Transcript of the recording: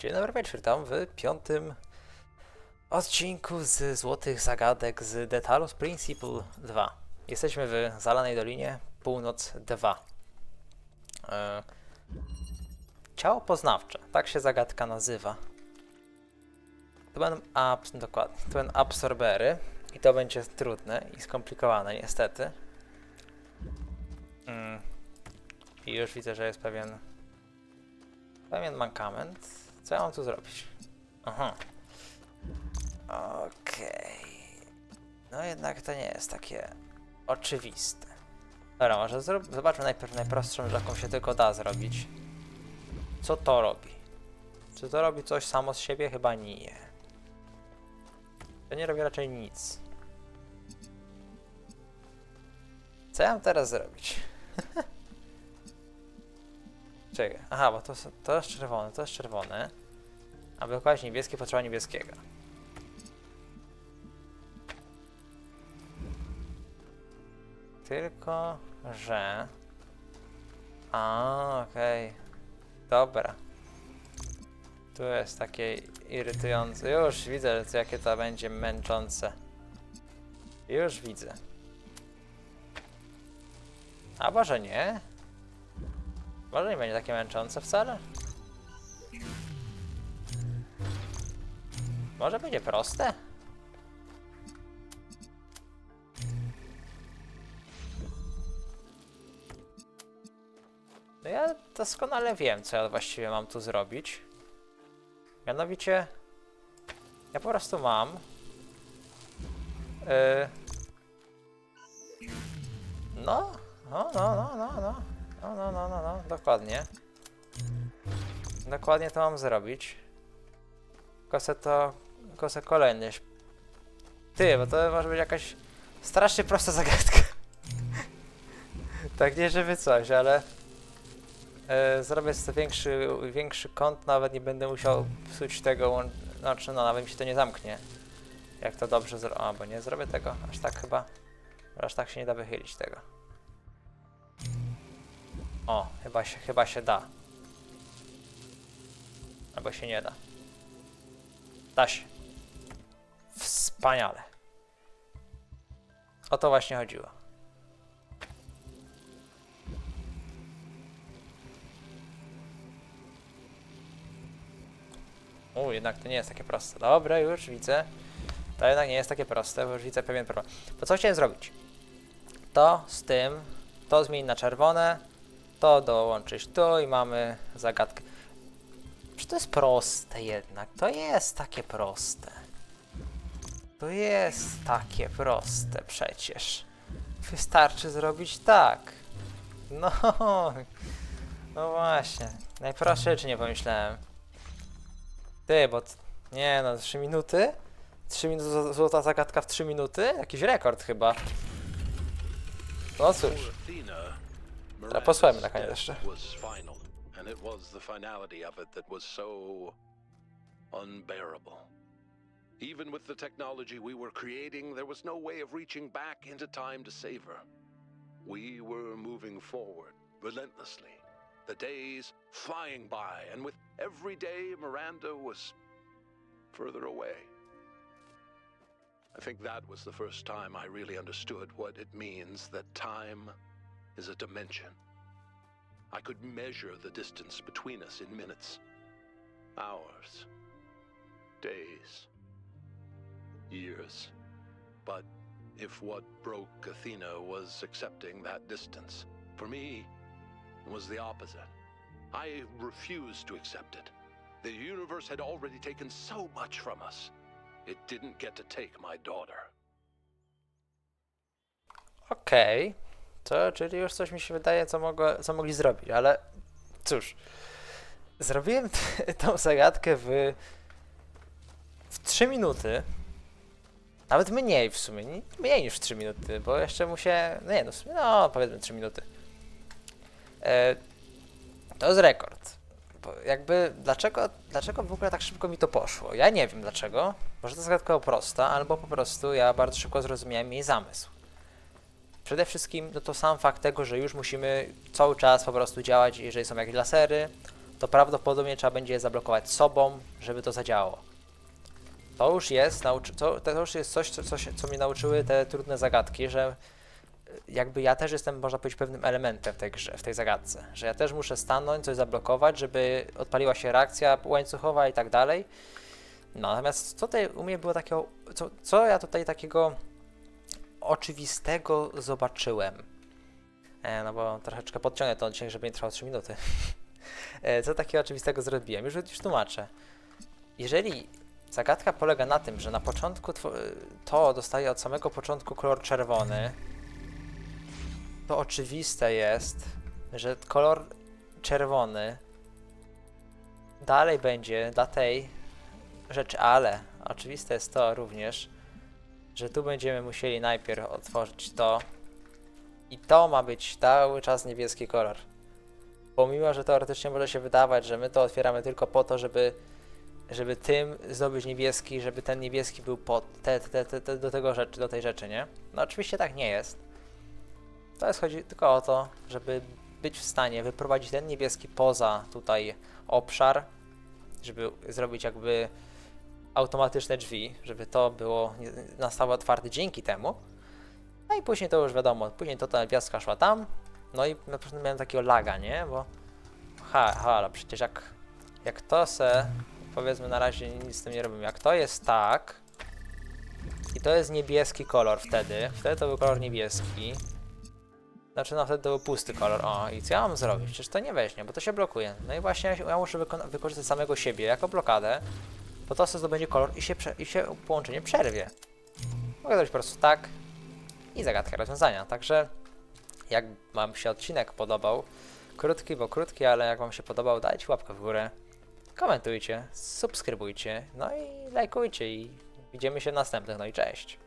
Dzień dobry wieczór, witam w piątym odcinku z Złotych Zagadek z Detalus Principle 2. Jesteśmy w Zalanej Dolinie, północ 2. E, ciało poznawcze, tak się zagadka nazywa. To będą, abs dokładnie, to będą absorbery i to będzie trudne i skomplikowane niestety. Mm. I już widzę, że jest pewien pewien mankament. Co ja mam tu zrobić? Aha. Okej. No jednak to nie jest takie oczywiste. Dobra, może zobaczmy najpierw najprostszą, jaką się tylko da zrobić. Co to robi? Czy to robi coś samo z siebie? Chyba nie. To nie robi raczej nic. Co ja mam teraz zrobić? Czekaj. Aha, bo to, to jest czerwone, to jest czerwone. Aby dokładać niebieskie, potrzeba niebieskiego. Tylko, że... A, okej. Dobra. Tu jest takie irytujące. Już widzę, jakie to będzie męczące. Już widzę. A może nie? Może nie będzie takie męczące wcale? Może będzie proste? No ja doskonale wiem, co ja właściwie mam tu zrobić. Mianowicie, ja po prostu mam. Yy, no, no, no, no, no, no, no, no, no, no, no, dokładnie. Dokładnie to mam zrobić. Kosę to, kosę kolejny. Ty, bo to może być jakaś strasznie prosta zagadka. tak nie żeby coś, ale e, zrobię sobie większy, większy kąt, nawet nie będę musiał psuć tego, znaczy no nawet mi się to nie zamknie. Jak to dobrze zrobię, a bo nie zrobię tego, aż tak chyba, aż tak się nie da wychylić tego. O, chyba się, chyba się da. Albo się nie da. Da się. Wspaniale. O to właśnie chodziło. U, jednak to nie jest takie proste. Dobra, już widzę. To jednak nie jest takie proste, bo już widzę pewien problem. To co chciałem zrobić? To z tym, to zmienić na czerwone, to dołączyć tu i mamy zagadkę. Czy to jest proste jednak? To jest takie proste. To jest takie proste przecież. Wystarczy zrobić tak. No, no właśnie. Najprostsze czy nie pomyślałem. Ty, bo... Nie no, 3 minuty? 3 minuty, zł- złota zagadka w 3 minuty? Jakiś rekord chyba. No cóż. Athena, posłuchajmy na koniec jeszcze. and it was the finality of it that was so unbearable. Even with the technology we were creating, there was no way of reaching back into time to save her. We were moving forward relentlessly, the days flying by, and with every day Miranda was further away. I think that was the first time I really understood what it means that time is a dimension. I could measure the distance between us in minutes, hours, days, years. But if what broke Athena was accepting that distance, for me, was the opposite. I refused to accept it. The universe had already taken so much from us. It didn't get to take my daughter. Okej. To, czyli już coś mi się wydaje, co, mogło, co mogli zrobić, ale cóż. Zrobiłem tą zagadkę w, w 3 minuty. Nawet mniej w sumie. nie- Mniej niż 3 minuty, bo jeszcze mu się. No nie, no sumie, no powiedzmy 3 minuty. E, to jest rekord. Bo jakby, dlaczego, dlaczego w ogóle tak szybko mi to poszło? Ja nie wiem dlaczego. Może to zagadka prosta, albo po prostu ja bardzo szybko zrozumiałem jej zamysł. Przede wszystkim no to sam fakt tego, że już musimy cały czas po prostu działać, jeżeli są jakieś lasery, to prawdopodobnie trzeba będzie je zablokować sobą, żeby to zadziałało. To już jest, to, to już jest coś, co, co, co nauczyły te trudne zagadki, że y, jakby ja też jestem, można powiedzieć, pewnym elementem w tej grze, w tej zagadce, że ja też muszę stanąć, coś zablokować, żeby odpaliła się reakcja łańcuchowa i tak dalej. No, natomiast co tutaj u mnie było takiego, co, co ja tutaj takiego oczywistego zobaczyłem? E, no bo troszeczkę podciągnę to dzisiaj, żeby nie trwało 3 minuty. e, co takiego oczywistego zrobiłem? Już, już tłumaczę. Jeżeli zagadka polega na tym, że na początku to dostaje od samego początku kolor czerwony, to oczywiste jest, że kolor czerwony dalej będzie dla tej rzeczy, ale oczywiste jest to również, że tu będziemy musieli najpierw otworzyć to i to ma być cały czas niebieski kolor. Pomimo, że teoretycznie może się wydawać, że my to otwieramy tylko po to, żeby, żeby tym zdobyć niebieski, żeby ten niebieski był pod te, te, te, te, do tego rzeczy, do tej rzeczy, nie? No oczywiście tak nie jest. To jest chodzi tylko o to, żeby być w stanie wyprowadzić ten niebieski poza tutaj obszar, żeby zrobić jakby automatyczne drzwi, żeby to było nie- nastało otwarte dzięki temu. No i później to już wiadomo, później to ta gwiazdka szła tam, no i na przykład miałem takiego laga, nie? Bo ha, halo, przecież jak, jak to se, powiedzmy na razie nic z tym nie robimy, jak to jest tak i to jest niebieski kolor wtedy, wtedy to był kolor niebieski, znaczy no wtedy to był pusty kolor, o i co ja mam zrobić? Przecież to nie weźmie, bo to się blokuje. No i właśnie ja, muszę wykorzystać samego siebie jako blokadę, bo to sobie zdobędzie kolor i się, i się połączenie przerwie. Mogę zrobić po prostu tak i zagadka rozwiązania. Także jak Wam się odcinek podobał, krótki, bo krótki, ale jak Wam się podobał, dajcie łapkę w górę, komentujcie, subskrybujcie, no i lajkujcie i widzimy się w następnych, no i cześć.